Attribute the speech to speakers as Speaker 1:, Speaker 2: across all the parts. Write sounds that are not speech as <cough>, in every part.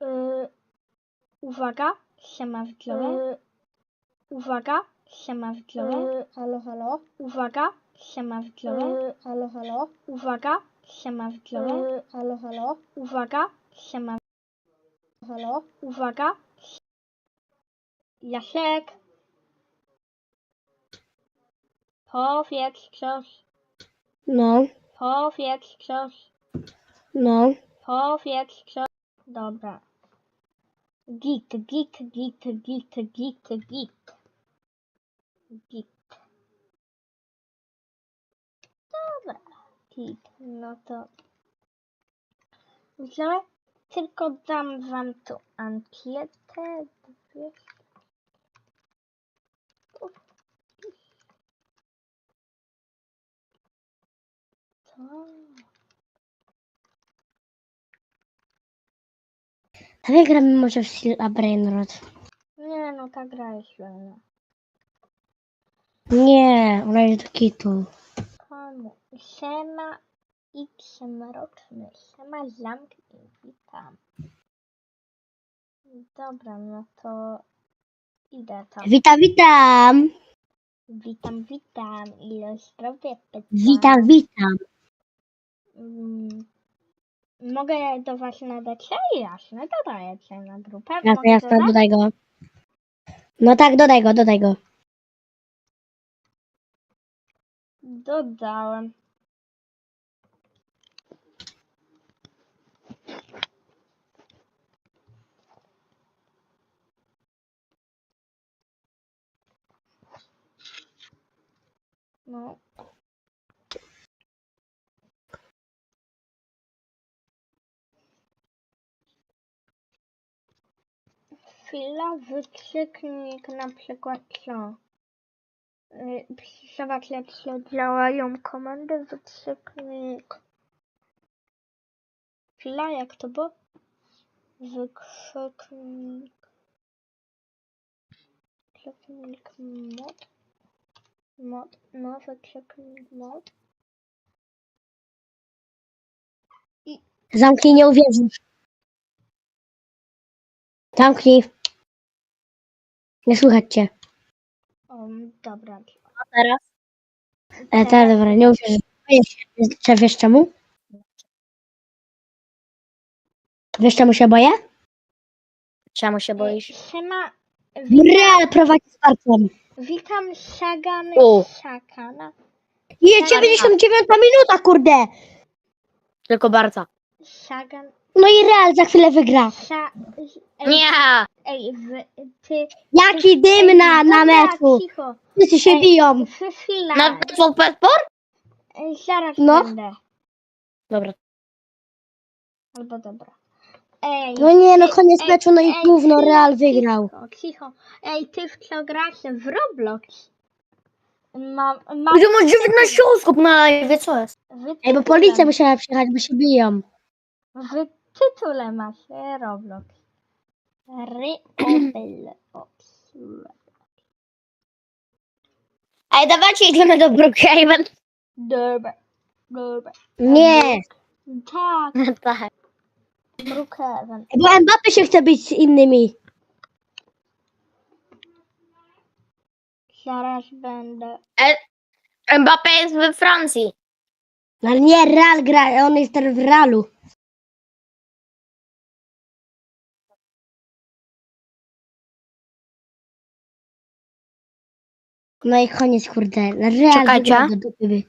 Speaker 1: Y, uwaga, siema widzowie. uwaga, siema widzowie.
Speaker 2: Halo, halo.
Speaker 1: Uwaga, siema widzowie.
Speaker 2: Halo, halo.
Speaker 1: Uwaga, siema widzowie.
Speaker 2: Halo, halo.
Speaker 1: Uwaga, siema,
Speaker 2: Halo.
Speaker 1: uwaga. Jasiek. Powiedz coś,
Speaker 2: No,
Speaker 1: powiedz coś,
Speaker 2: no.
Speaker 1: powiedz coś. Dobra. Git, git, git, git, git, git. Git. Dobra, git. No to... Widziałem? Tylko dam wam tu ankietę. Co?
Speaker 2: A wygramy może w Steel Brainrod.
Speaker 1: Nie no, ta gra jest silna.
Speaker 2: Nie, ona jest do kitu.
Speaker 1: Komu? Siema X mroczny. Siema zamknij. Witam. Dobra, no to idę tam.
Speaker 2: Witam, witam.
Speaker 1: Witam, witam. Ilość zdrowie pytań.
Speaker 2: Witam, witam.
Speaker 1: Mm, mogę do was nadać? Ja, jasne, dodaję cię na grupę.
Speaker 2: Jasne,
Speaker 1: Mogę
Speaker 2: jasne,
Speaker 1: dodać?
Speaker 2: dodaj go. No tak, dodaj go, dodaj go.
Speaker 1: Dodałem. No. Chwila, wykrzyknik na przykład co? Y, Zobacz jak się działają komendy, wykrzyknik. Chwila, jak to było? Wykrzyknik. Wykrzyknik mod. Mod, no wykrzyknik mod.
Speaker 2: Zamknij, nie uwierzysz. Zamknij. Nie słychać cię.
Speaker 1: Um, dobra.
Speaker 2: A teraz? E, teraz, dobra, nie. Wiesz, czy wiesz czemu? Wiesz czemu się boję?
Speaker 3: Czemu się boisz?
Speaker 1: Siema, wi-
Speaker 2: Real prowadzi z parkiem.
Speaker 1: witam Sagan
Speaker 3: O.
Speaker 1: Sakana.
Speaker 2: Jest 99 minuta, kurde.
Speaker 3: Tylko bardzo.
Speaker 1: Sagan,
Speaker 2: No i Real za chwilę wygra.
Speaker 1: sa,
Speaker 3: Nie!
Speaker 1: Ej, wy, ty,
Speaker 2: Jaki dym na, na
Speaker 1: dobra,
Speaker 2: meczu.
Speaker 1: cicho,
Speaker 2: Wszyscy się
Speaker 1: Ej.
Speaker 2: biją.
Speaker 1: Ch- chwila,
Speaker 3: Na TVP Sport?
Speaker 1: Ej, zaraz
Speaker 2: No.
Speaker 1: będę,
Speaker 3: Dobra.
Speaker 1: albo dobra. Ej,
Speaker 2: No nie, no koniec
Speaker 1: ej,
Speaker 2: meczu, no i
Speaker 1: ej,
Speaker 2: gówno, Real wygrał.
Speaker 1: Cicho, cicho. Ej, ty w co grasz w Roblox? Mam, mam,
Speaker 3: Gdzie masz 19 osób na live, co jest?
Speaker 1: w
Speaker 2: Ej, bo policja musiała przyjechać, bo się biją.
Speaker 1: W tytule masz e, Roblox. Roblox.
Speaker 3: Ej, dawajcie, idziemy do Brookhaven.
Speaker 1: Dobra, dobra.
Speaker 2: Nie,
Speaker 1: Tak,
Speaker 3: tak.
Speaker 1: Brookhaven.
Speaker 2: bo Mbappe się chce być z innymi.
Speaker 1: Zaraz będę.
Speaker 3: Mbappé jest we Francji.
Speaker 2: No nie, Real gra, on jest teraz w Realu. No i koniec, kurde. Real
Speaker 3: Czekajcie.
Speaker 2: wygrał do dupy.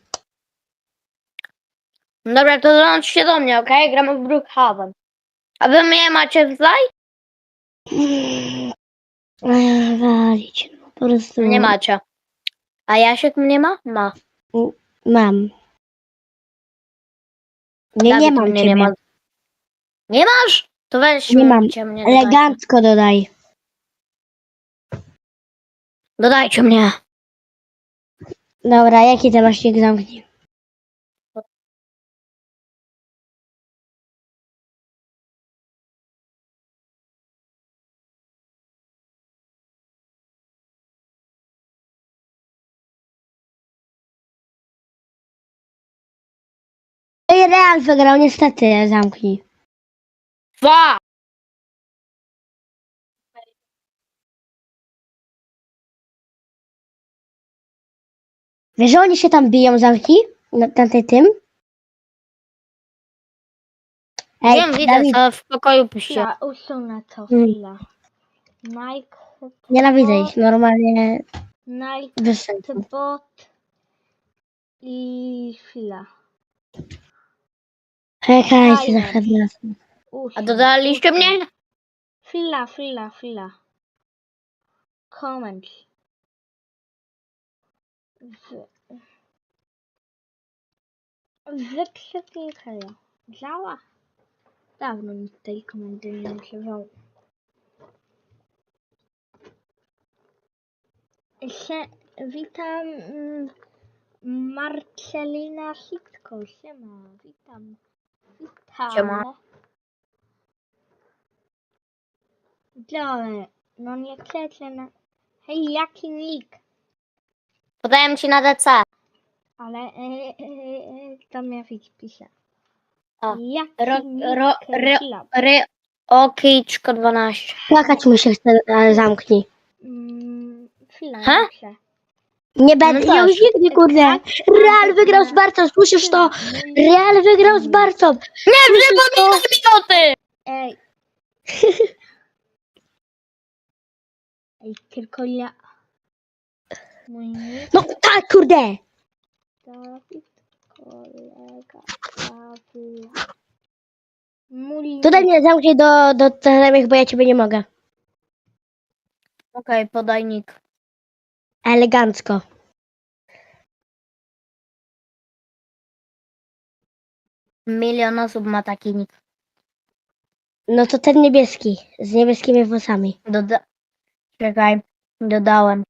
Speaker 3: Dobra, to dołączcie do mnie, okej? Gramy w Brookhaven. A wy mnie macie tutaj?
Speaker 2: Ech, Walić, no po prostu.
Speaker 3: Nie macie. A Jasiek mnie ma? Ma.
Speaker 2: Mam. Nie,
Speaker 3: Dawid
Speaker 2: nie mam
Speaker 3: mnie
Speaker 2: ciebie.
Speaker 3: nie ma. Nie masz? To weź
Speaker 2: Nie mam.
Speaker 3: mnie, mnie dodajcie.
Speaker 2: Elegancko dodaj.
Speaker 3: Dodajcie mnie.
Speaker 2: Dobra, jaki nick zamknij? Real wygrał, niestety, zamknij.
Speaker 3: Dwa.
Speaker 2: Wiesz, że oni się tam biją, zamki? Na, na tym? Ej,
Speaker 3: Wiem, widać,
Speaker 2: Dawid,
Speaker 3: ale w pokoju puścił.
Speaker 1: Chwila, usunę to
Speaker 2: Mm.
Speaker 1: chwila. Nike,
Speaker 2: nienawidzę ich, normalnie
Speaker 1: Nike,
Speaker 2: sensu.
Speaker 1: bot i chwila.
Speaker 2: Czekajcie, za chwilę.
Speaker 1: Usuń,
Speaker 3: A dodaliście mnie?
Speaker 1: Chwila, chwila, chwila. Comment. W... Wykrzyknik hello. Działa? Dawno nikt tej komendy nie używał. Sie, witam mm, Marcelina Sitko. Siema, witam. Witam.
Speaker 3: Siema.
Speaker 1: Dole, no nie chcecie na... Hej, jaki nick?
Speaker 3: Podałem ci na DC.
Speaker 1: Ale e, to mnie widz pisze.
Speaker 3: O,
Speaker 1: Jaki
Speaker 3: ro-
Speaker 1: nick?
Speaker 3: ro- ro-
Speaker 1: Chwila.
Speaker 3: Ry, okiczko 12.
Speaker 2: Płakać mi się chce, ale zamknij.
Speaker 1: Mm, chwila,
Speaker 3: Ha?
Speaker 1: napiszę.
Speaker 2: Nie będę,
Speaker 3: No
Speaker 2: ja
Speaker 3: tak.
Speaker 2: już nigdy, kurde. Real wygrał z Barcą, słyszysz to? Real wygrał z Barcą.
Speaker 3: Nie, przypominaj mi to ty!
Speaker 1: Ej. <laughs> Ej, tylko ja. Mój nick
Speaker 2: No tak, kurde.
Speaker 1: Dawid, kolega, Pawła. Mój
Speaker 2: Tutaj mnie zamknij do, do znajomych, bo ja ciebie nie mogę.
Speaker 3: Okej, podaj nick.
Speaker 2: Elegancko.
Speaker 3: Milion osób ma taki nick.
Speaker 2: No to ten niebieski, z niebieskimi włosami.
Speaker 3: Doda... Czekaj, dodałem.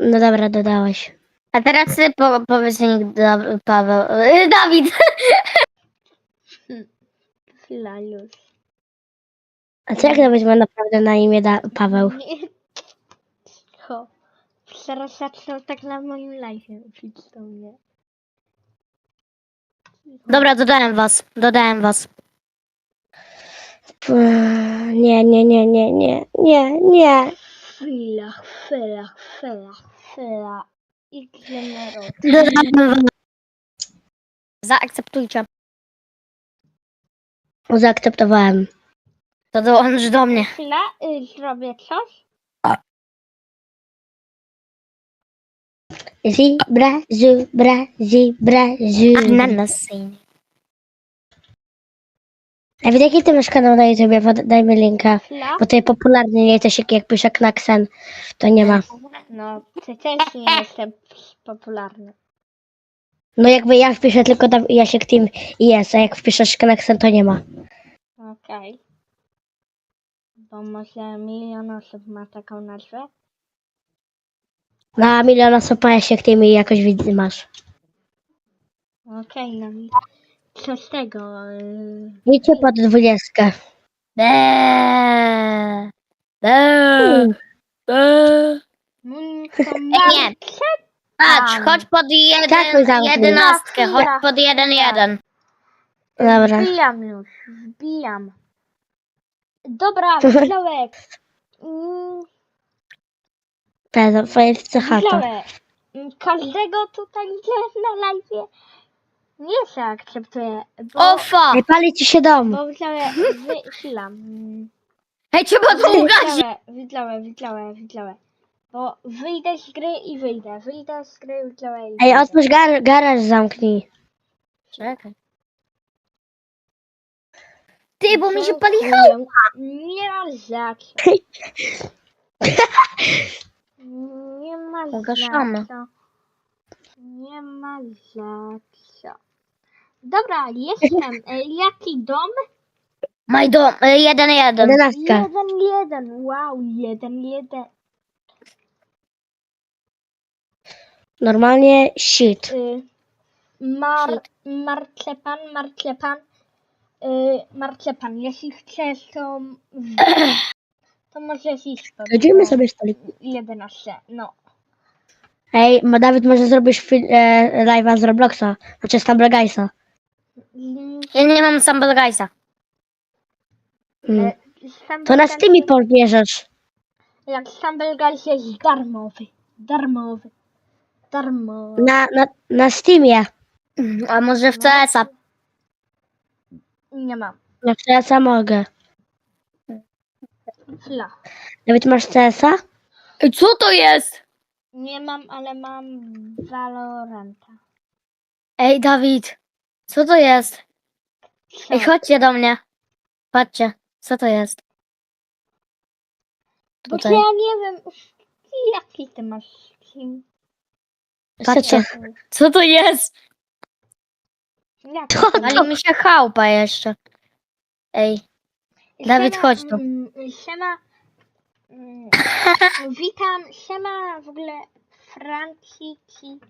Speaker 2: No dobra, dodałeś.
Speaker 3: A teraz ty po, powiedz nick da, Paweł. Yy, Dawid!
Speaker 1: Już.
Speaker 2: A co jak Dawid ma naprawdę na imię da Paweł?
Speaker 1: Nie. Cicho. Zaraz zaczną tak na moim live uczyć do mnie.
Speaker 3: Dobra, dodałem was. Dodałem was.
Speaker 2: Nie, nie, nie, nie, nie, nie, nie.
Speaker 1: Chwila, chwila, chwila, chwila. I
Speaker 3: was. Zaakceptujcie.
Speaker 2: Zaakceptowałem.
Speaker 3: To dołącz do mnie.
Speaker 1: Chwila, y, zrobię coś.
Speaker 2: Zibra, zubra, zibra, zubra.
Speaker 3: Ananasy.
Speaker 2: A wiesz jaki ty masz kanał na YouTubie? Pod- Dajmy linka.
Speaker 1: Chwila.
Speaker 2: Bo jest popularny, nie to się jak pisze Knaksen, to nie ma.
Speaker 1: No, ty też nie jestem popularny.
Speaker 2: No jakby ja wpiszę tylko tam Jasiek Team i jest, a jak wpiszesz Knaksen, to nie ma.
Speaker 1: Okej. Bo może milion osób ma taką nazwę?
Speaker 2: Na milion osób ma Jasiek Team i jakoś widzę masz.
Speaker 1: Okej, no i co z tego? y,
Speaker 2: Idźcie pod dwudziestkę.
Speaker 3: Eee.
Speaker 1: mm, to
Speaker 3: nie. Patrz, chodź pod
Speaker 2: Tak,
Speaker 3: jeden,
Speaker 2: zamknij.
Speaker 3: jedenastkę, chodź pod jeden jeden.
Speaker 2: Dobra.
Speaker 1: Wbijam już, wbijam. Dobra, <laughs> Witlałek. Mm,
Speaker 2: chata.
Speaker 1: Witlałek. mm, Każdego tutaj gdzie na live nie się akceptuje. Bo,
Speaker 3: O fuck!
Speaker 2: Ej, pali ci się dom.
Speaker 1: bo Witlałek, wy, chwila. mm,
Speaker 3: Hej, trzeba to ugasić!
Speaker 1: Witlałek, Witlałek, Witlałek. Bo wyjdę z gry i wyjdę. Wyjdę z gry, Witlałek i
Speaker 2: Ej,
Speaker 1: wyjdę.
Speaker 2: otwórz gar garaż, zamknij.
Speaker 3: Czekaj. Ty, bo mi się pali
Speaker 1: Dziękuję. Nie ma <laughs> co. Nie ma za
Speaker 3: Pogaszamy.
Speaker 1: Nie ma za co. Dobra, jestem. E, Jaki dom?
Speaker 3: Maj dom, y, jeden jeden.
Speaker 2: Jedenastka.
Speaker 1: Jeden, jeden. Wow, jeden, jeden.
Speaker 2: Normalnie shit.
Speaker 1: Y, mar, marcepan, marcepan. Y, marcepan, jeśli chcesz, to... <clears throat> To możesz iść pod
Speaker 2: Chodzimy sobie stolik.
Speaker 1: 11. No.
Speaker 2: Ej, ma Dawid może zrobisz fil- e, live'a z Robloxa, znaczy z Tumblr Guysa.
Speaker 3: Ja nie mam Stumble Guysa.
Speaker 2: Mm.
Speaker 1: e,
Speaker 2: To na
Speaker 1: ten-
Speaker 2: Steamie pobierzesz.
Speaker 1: Jak Guys jest darmowy. Darmowy. darmo.
Speaker 2: Na, na, na Steamie.
Speaker 3: A może w CS-a?
Speaker 1: Nie mam.
Speaker 2: Na CS-a mogę.
Speaker 1: Chwila.
Speaker 2: Nawet masz CS-a?
Speaker 3: Ej, Co to jest?
Speaker 1: Nie mam, ale mam Valoranta.
Speaker 3: Ej, Dawid. Co to jest? Ej, chodźcie do mnie. Patrzcie, co to jest?
Speaker 1: Bo
Speaker 3: Tutaj.
Speaker 1: ja nie wiem, jaki ty masz skin.
Speaker 3: Patrzcie. Co to jest?
Speaker 1: Jaki
Speaker 2: To-
Speaker 3: Wali mi się chałupa jeszcze. Ej, Dawid, chodź tu.
Speaker 1: mm, Siema. <laughs> mm, Witam. Siema w ogóle Franciki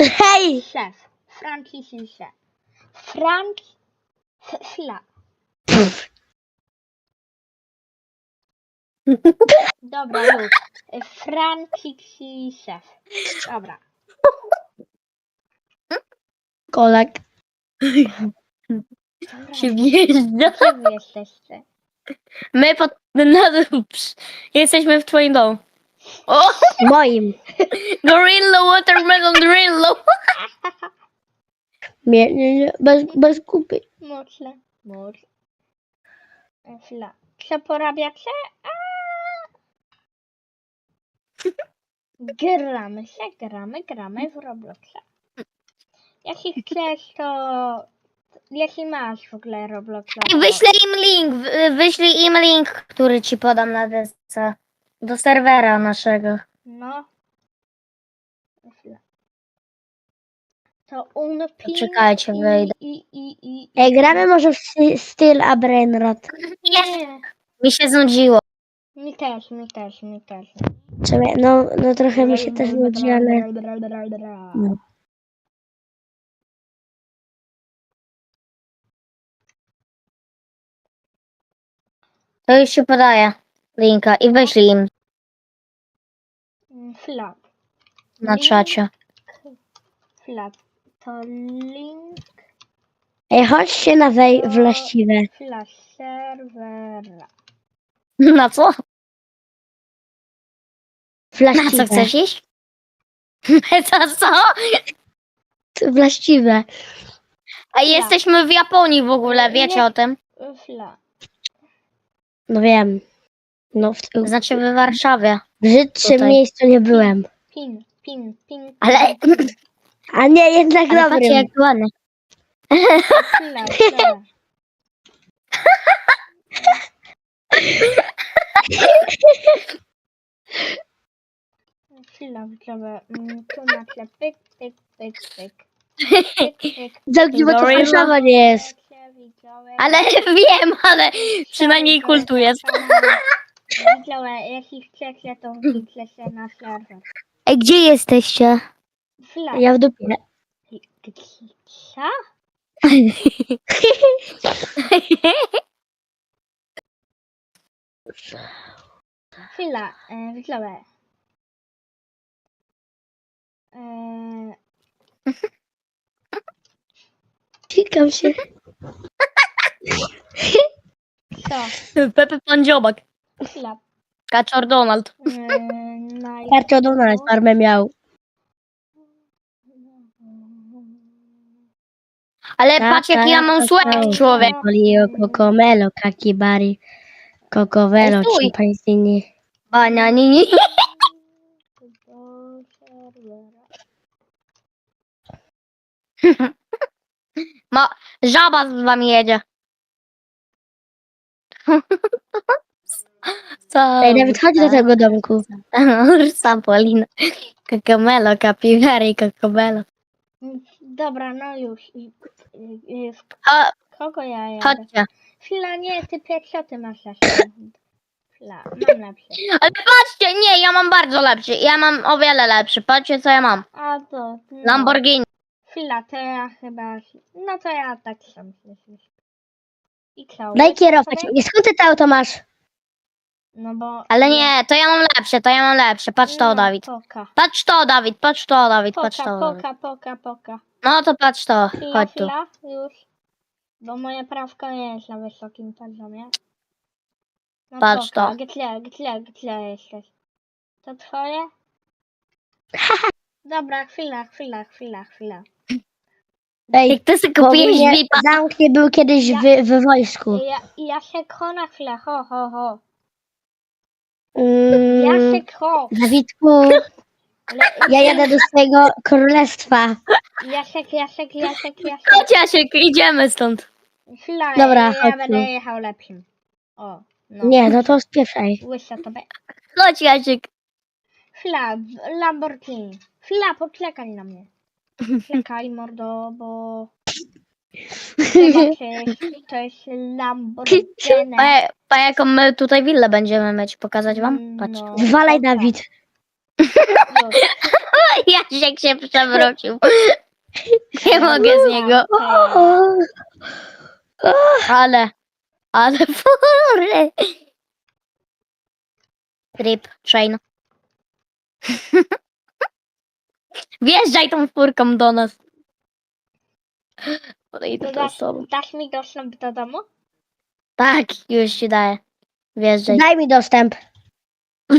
Speaker 2: Hej!
Speaker 1: szef. Franciki szef. Frank. F- Chwila. Dobra, już. Franciki szef. Dobra.
Speaker 2: Kolak.
Speaker 3: Się wjeżdża.
Speaker 1: Wy jesteście?
Speaker 3: My pod... Na, jesteśmy w twoim domu. O!
Speaker 2: Moim.
Speaker 3: Gorillo, watermelon, Gorillo. <laughs>
Speaker 2: Nie, nie, nie. Bez, bez kupy.
Speaker 1: Mocle. Mocle. Chwila. Co porabiacie? Gramy się, gramy, gramy w Robloxa. Jeśli chcesz, to... Jeśli masz w ogóle Robloxa,
Speaker 3: Ej,
Speaker 1: to...
Speaker 3: wyślę im link, wy- wyślij im link, który ci podam na desce. Do serwera naszego.
Speaker 1: No. Chwila. To unpin
Speaker 3: Poczekajcie, wejdę.
Speaker 1: I, i, i,
Speaker 2: Ej, gramy może w sy- styl a Brainrot.
Speaker 1: Nie.
Speaker 3: Mi się znudziło.
Speaker 1: Mi też, mi też, mi też.
Speaker 2: Czekaj, No, no trochę mi się też nudzi, ale... No.
Speaker 3: To już ci podaję linka i wyślij im
Speaker 1: Chwila,
Speaker 3: na czacie.
Speaker 1: chwila. To link,
Speaker 2: Ej, chodźcie na wej właściwe.
Speaker 1: chwila, serwera. <laughs>
Speaker 3: Na co? Na co chcesz iść? <laughs> Na co? <laughs>
Speaker 2: Właściwe.
Speaker 3: A jesteśmy w Japonii w ogóle, wiecie o tym?
Speaker 1: Chwila.
Speaker 2: No wiem. No, w,
Speaker 3: Znaczy w Warszawie.
Speaker 2: w brzydszym
Speaker 3: Tutaj.
Speaker 2: miejscu nie byłem.
Speaker 1: Pin, pin, pin.
Speaker 3: Ale.
Speaker 2: A nie, jednak
Speaker 3: ale
Speaker 2: dobrym.
Speaker 3: jak ładnie.
Speaker 1: Chwila, chwila. Tu macie pyk, pyk, pyk, pyk. Pyk, pyk.
Speaker 2: Zamknij, bo to. Warszawa nie jest.
Speaker 1: Widzowie.
Speaker 3: Ale <laughs> wiem, ale przynajmniej kultu jest.
Speaker 1: Widzowie, jeśli chcecie, to wbijcie się na serwer.
Speaker 3: Ej, gdzie jesteście?
Speaker 2: Ja w dupie.
Speaker 1: Co? Chwila, e, widzowie. E,
Speaker 2: Cikam się.
Speaker 1: co?
Speaker 3: Pepe Pan Dziobak.
Speaker 1: Chwila.
Speaker 3: Kaczor Donald.
Speaker 1: E, naj-
Speaker 2: Karcio Donald farmę miał.
Speaker 3: Ale patrz jaki ja mam słek, człowiek.
Speaker 2: Polio, Cocomelo, Kakibari, Cocovelo,
Speaker 3: Ej, stój.
Speaker 2: Chimpanzini.
Speaker 1: Serwera. <laughs>
Speaker 3: Ma, żaba z wami jedzie. <laughs> Co?
Speaker 2: Ej, nawet chodź do tego domku. <laughs>
Speaker 3: Ursa Polina. Kakamelo, capibara i kakobelo.
Speaker 1: Dobra, no już. I- i- i- w
Speaker 3: A,
Speaker 1: Kogo ja jadę?
Speaker 3: chodźcie.
Speaker 1: Chwila, nie, ty pierwsza, ty masz jeszcze. Chwila, mam lepsze.
Speaker 3: Ale patrzcie, nie, ja mam bardzo lepszy. Ja mam o wiele lepszy. Patrzcie co ja mam.
Speaker 1: A to. No.
Speaker 3: Lamborghini.
Speaker 1: Chwila, to ja chyba. No to ja tak sam myślę. I co?
Speaker 2: Daj kierować. skąd ty to auto masz?
Speaker 1: No bo.
Speaker 3: Ale nie, to ja mam lepsze, to ja mam lepsze. Patrz to,
Speaker 1: no,
Speaker 3: Dawid.
Speaker 1: Poka.
Speaker 3: Patrz to, Dawid, patrz to, Dawid, patrz
Speaker 1: Poka,
Speaker 3: to. Dawid.
Speaker 1: poka, poka, poka.
Speaker 3: No to patrz to,
Speaker 1: Chwila,
Speaker 3: chodź tu.
Speaker 1: chwila, już. Bo moja prawka nie jest na wysokim poziomie. No
Speaker 3: Patrz
Speaker 1: poka,
Speaker 3: to.
Speaker 1: Gdzie, gdzie, gdzie jesteś? To twoje? <laughs> Dobra, chwila, chwila, chwila, chwila.
Speaker 2: Ej,
Speaker 3: Jak ty sobie
Speaker 2: bo
Speaker 3: kupiłeś
Speaker 2: mnie
Speaker 3: VIPa,
Speaker 2: zamknie był kiedyś w, w wojsku.
Speaker 1: Ja, Jasiek, ho na chwilę, ho, ho, ho.
Speaker 2: Mm,
Speaker 1: Jasiek, ho.
Speaker 2: Dawidku, ja jadę do swojego królestwa.
Speaker 1: Jasiek, Jasiek, Jasiek, Jasiek.
Speaker 3: chodź Jasiek, idziemy stąd.
Speaker 1: Chwila,
Speaker 2: Dobra,
Speaker 1: ja, ja
Speaker 2: chodź
Speaker 1: będę
Speaker 2: tu.
Speaker 1: jechał lepszym. O, no.
Speaker 2: Nie, no to spieszaj.
Speaker 1: Łysa to be...
Speaker 3: Chodź Jasiek.
Speaker 1: Chwila, w- Lamborghini. Chwila, poczekaj na mnie. Czekaj, mordo, bo... Zobaczysz, to jest Lamborghini.
Speaker 3: Pa, pa jaką my tutaj willę będziemy mieć, pokazać wam? Patrz.
Speaker 1: No,
Speaker 2: Wywalaj, Dawid. <laughs>
Speaker 3: Jasiek się przewrócił. Nie <laughs> mogę z niego. Ale, ale <laughs> fury. Trip, train. Wjeżdżaj tą furką do nas. Podejdę do
Speaker 1: dasz, dasz mi dostęp do domu?
Speaker 3: Tak, już ci daję. Wjeżdżaj.
Speaker 2: Daj mi dostęp. <laughs>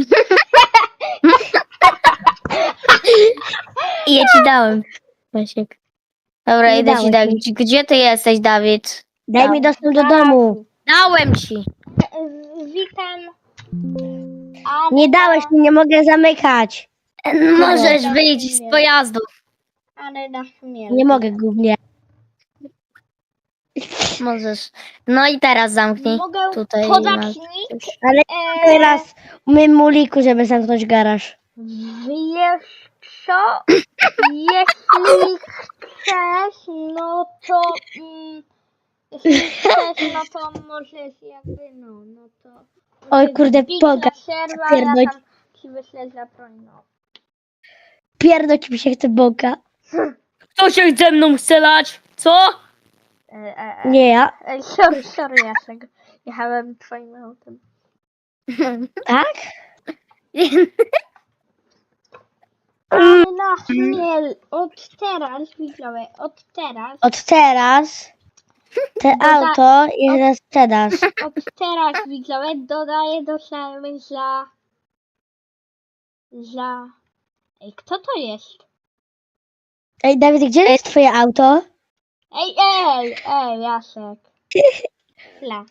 Speaker 3: I ja ci dałem. Jasiek. Dobra,
Speaker 2: Nie
Speaker 3: idę ci dać.
Speaker 2: mi.
Speaker 3: Gdzie- Gdzie ty jesteś, Dawid?
Speaker 2: Daj mi dostęp do domu.
Speaker 3: Dałem ci.
Speaker 1: Witam. A,
Speaker 2: Nie dałeś mi, nie mogę zamykać.
Speaker 3: Możesz wyjść z pojazdu.
Speaker 1: Ale na chmiel.
Speaker 2: Nie mogę głównie.
Speaker 3: Możesz. No i teraz zamknij.
Speaker 1: Mogę
Speaker 3: Tutaj
Speaker 1: podać nick?
Speaker 2: Ale
Speaker 1: E,
Speaker 2: teraz my muliku, żeby zamknąć garaż.
Speaker 1: Wiesz co? <coughs> Jeśli chcesz, no to... Mm, jeśli chcesz, no to możesz jakby, no, no to...
Speaker 2: Oj, kurde,
Speaker 1: wbić
Speaker 2: poga-
Speaker 1: na ja
Speaker 2: pierdolić.
Speaker 1: tam ci wyślę no.
Speaker 2: Mi się chce boka.
Speaker 3: Kto się ze mną chce lać? Co?
Speaker 1: E, e, e.
Speaker 2: Nie ja.
Speaker 1: Ej, sorry, sorry, Jacek. Jechałem twoim autem. <laughs>
Speaker 2: Tak? <laughs>
Speaker 1: Ale na chmiel, od teraz, widzowie, od teraz,
Speaker 2: Od teraz te auto jest <laughs> sprzedaż.
Speaker 1: od teraz, widzowie, dodaję do serwy za... za... Ej, kto to jest?
Speaker 2: Ej, Dawid, gdzie jest twoje auto?
Speaker 1: Ej, ej, ej, Jacek. <laughs> Chwila.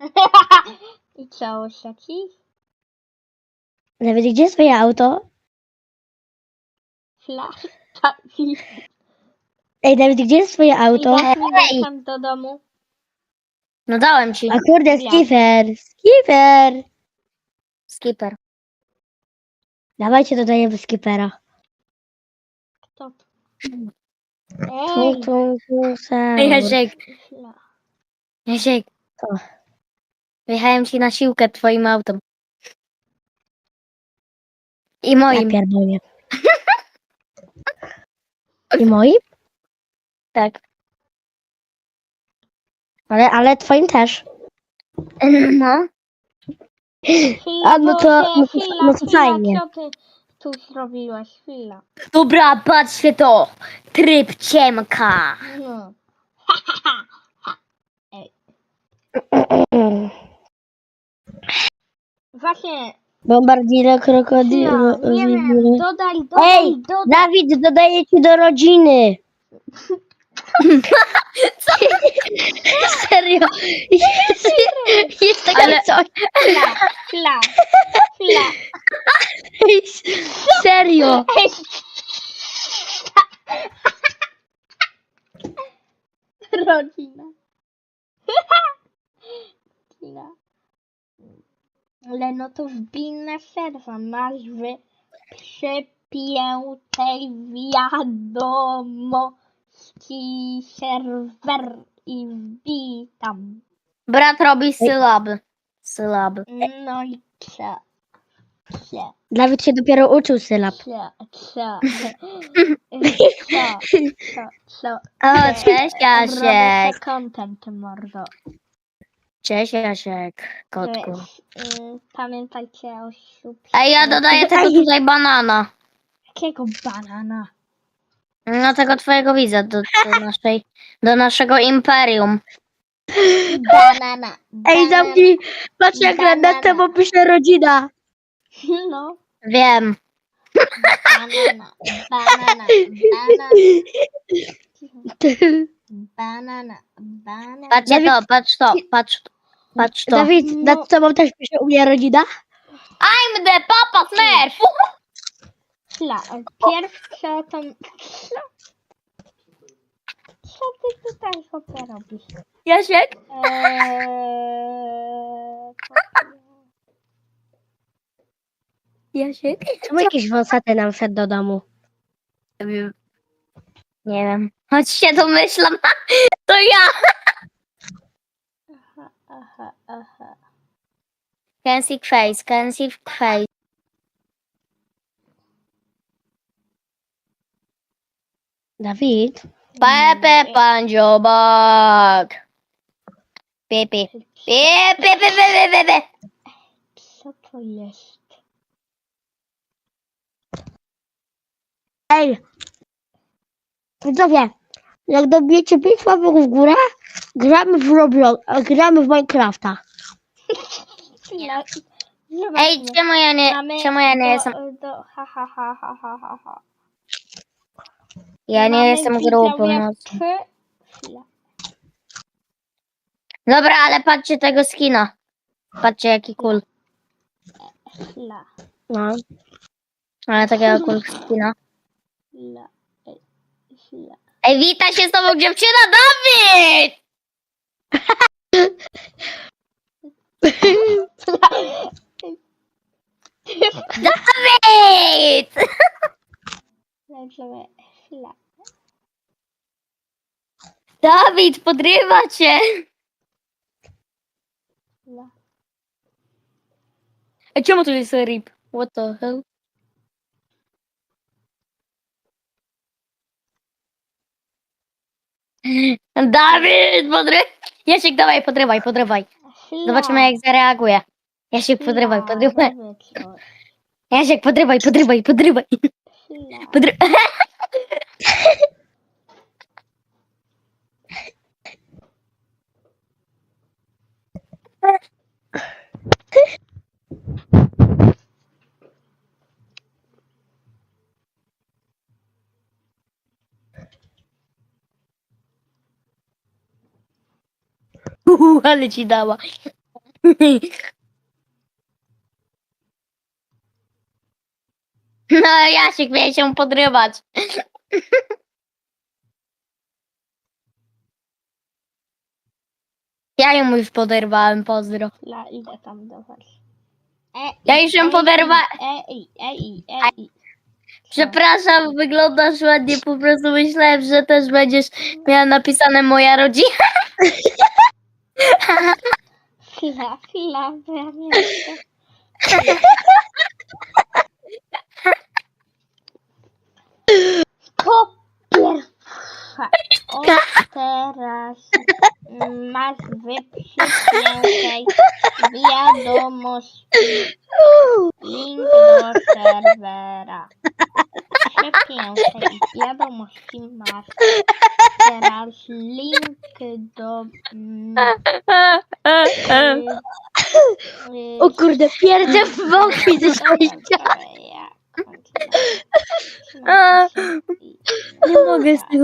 Speaker 1: <laughs> I co, ostatni? <laughs>
Speaker 2: Dawid, gdzie jest twoje auto?
Speaker 1: Taki.
Speaker 2: Ej, Dawid, gdzie jest twoje auto?
Speaker 1: I
Speaker 3: Ej.
Speaker 1: wracam do domu.
Speaker 3: No dałem ci.
Speaker 2: A kurde, skipper, skipper.
Speaker 3: Skipper.
Speaker 2: Dawajcie, dodajemy skippera.
Speaker 1: Kto Ej, chwila.
Speaker 3: Jasiek.
Speaker 2: Co?
Speaker 3: Wjechałem ci na siłkę twoim autem. I
Speaker 2: Ja
Speaker 3: moim.
Speaker 2: pierdolę. <laughs> I moim?
Speaker 3: Tak.
Speaker 2: Ale, ale twoim też.
Speaker 3: No.
Speaker 2: A, no to- no to- no to fajnie.
Speaker 1: Tu zrobiłaś? Chwila.
Speaker 3: Dobra, patrzcie to. Tryb ciemka.
Speaker 1: No. Właśnie,
Speaker 2: Bombardiro, krokodyl.
Speaker 1: chwila, nie wiem, dodaj, dodaj,
Speaker 2: Ej,
Speaker 1: dodaj.
Speaker 2: Dawid, dodaję ci do rodziny. <laughs> Serio. Jest, jest taka
Speaker 3: Ale-
Speaker 2: coś.
Speaker 1: Chwila, chwila, chwila.
Speaker 2: Serio.
Speaker 1: Ej, Rodzina. Rodzina. Ale no to wbij na serwa nazwy przepiętej wiadomości serwer i wbij tam.
Speaker 3: Brat robi sylaby. Sylaby.
Speaker 1: No i co? Co?
Speaker 2: Dawid się dopiero uczył sylab.
Speaker 1: Co? Co? Co? Co? Co?
Speaker 3: O, cześć
Speaker 1: Robię
Speaker 3: Jasiek.
Speaker 1: content, mordo.
Speaker 3: Cześć Jasiek, kotku.
Speaker 1: Y, Pamiętajcie o siup.
Speaker 3: Ej, ja dodaję <laughs> tego tutaj banana.
Speaker 1: Jakiego banana?
Speaker 3: No tego twojego widza do, do <laughs> naszej, do naszego imperium.
Speaker 1: Banana.
Speaker 2: Ej, zamknij. Patrz jak
Speaker 1: Banana.
Speaker 2: na temu pisze rodzina. <laughs>
Speaker 1: No.
Speaker 3: Wiem.
Speaker 1: Banana, banana, banana. Banana, banana.
Speaker 3: Patrzcie
Speaker 2: Dawid-
Speaker 3: to, patrz to, patrz to. Patrz to.
Speaker 2: Dawid,
Speaker 1: No.
Speaker 2: nad tobą też pisze u mnie rodzina?
Speaker 3: I'm the papa smurf! <laughs>
Speaker 1: Chwila, pierw co to... Co? Co ty tutaj chłopie robisz?
Speaker 3: Jasiek?
Speaker 1: Eee...
Speaker 3: Jasiek?
Speaker 2: Czemu jakiś wąsaty nam wszedł do domu?
Speaker 3: Nie wiem. Choć się domyślam. <laughs> To ja!
Speaker 1: Aha, aha, aha.
Speaker 3: Can see face, can see face.
Speaker 2: Dawid?
Speaker 3: Pepe Pandziobak. Pipi. Pipi, pipi, pipi, pipi.
Speaker 1: Co to jest?
Speaker 2: Ej! Widzowie, jak dobijecie 5 łapek w górę, gramy w Roblox, a gramy w Minecrafta.
Speaker 1: Chwila. <laughs>
Speaker 3: Ej, czemu ja nie,
Speaker 1: Mamy
Speaker 3: czemu ja nie
Speaker 1: do,
Speaker 3: jestem,
Speaker 1: Do, ha, ha, ha, ha, ha, ha.
Speaker 3: Ja nie
Speaker 1: Mamy
Speaker 3: jestem. No.
Speaker 1: trzy- Chwila.
Speaker 3: Dobra, ale patrzcie tego skina. Patrzcie jaki cool.
Speaker 1: Chwila.
Speaker 2: No.
Speaker 3: Ale takiego cool <laughs> skina.
Speaker 1: Chwila. Ej, Chwila.
Speaker 3: Ej, wita się z tobą dziewczyna Dawid! <laughs> Dawid!
Speaker 1: Zobaczymy. Chwila.
Speaker 3: Dawid, podrywa cię!
Speaker 1: Chwila.
Speaker 3: A czemu tu jest rip? What the hell? Dawid, podry... Jasiek, dawaj, podrywaj, podrywaj.
Speaker 1: Chwila.
Speaker 3: Zobaczymy jak zareaguje. Jasiek, podrywaj, podrywaj.
Speaker 1: Powiedz coś.
Speaker 3: Jasiek, podrywaj, podrywaj, podrywaj.
Speaker 1: Chwila.
Speaker 3: Podry... <laughs> Uhu, ale <laughs> ci dała. No, Jasiek miał się podrywać. Ja ją już poderwałem, pozdro.
Speaker 1: Chwila, idę tam do was. E,
Speaker 3: Ja już ją poderwa-
Speaker 1: Ej, ej, ej.
Speaker 3: Przepraszam, wyglądasz ładnie, po prostu myślałem, że też będziesz miała napisane moja rodzina.
Speaker 1: Chwila, bo ja nie wiem. <laughs> To pierwsza. O, teraz masz wyprzedniej wiadomości. Link do serwera. Przepięknej wiadomości masz. Teraz link do... Mm, y, y,
Speaker 2: O kurde, pierdę w bok i ze szczęścia.
Speaker 3: Ah, eu não gostei.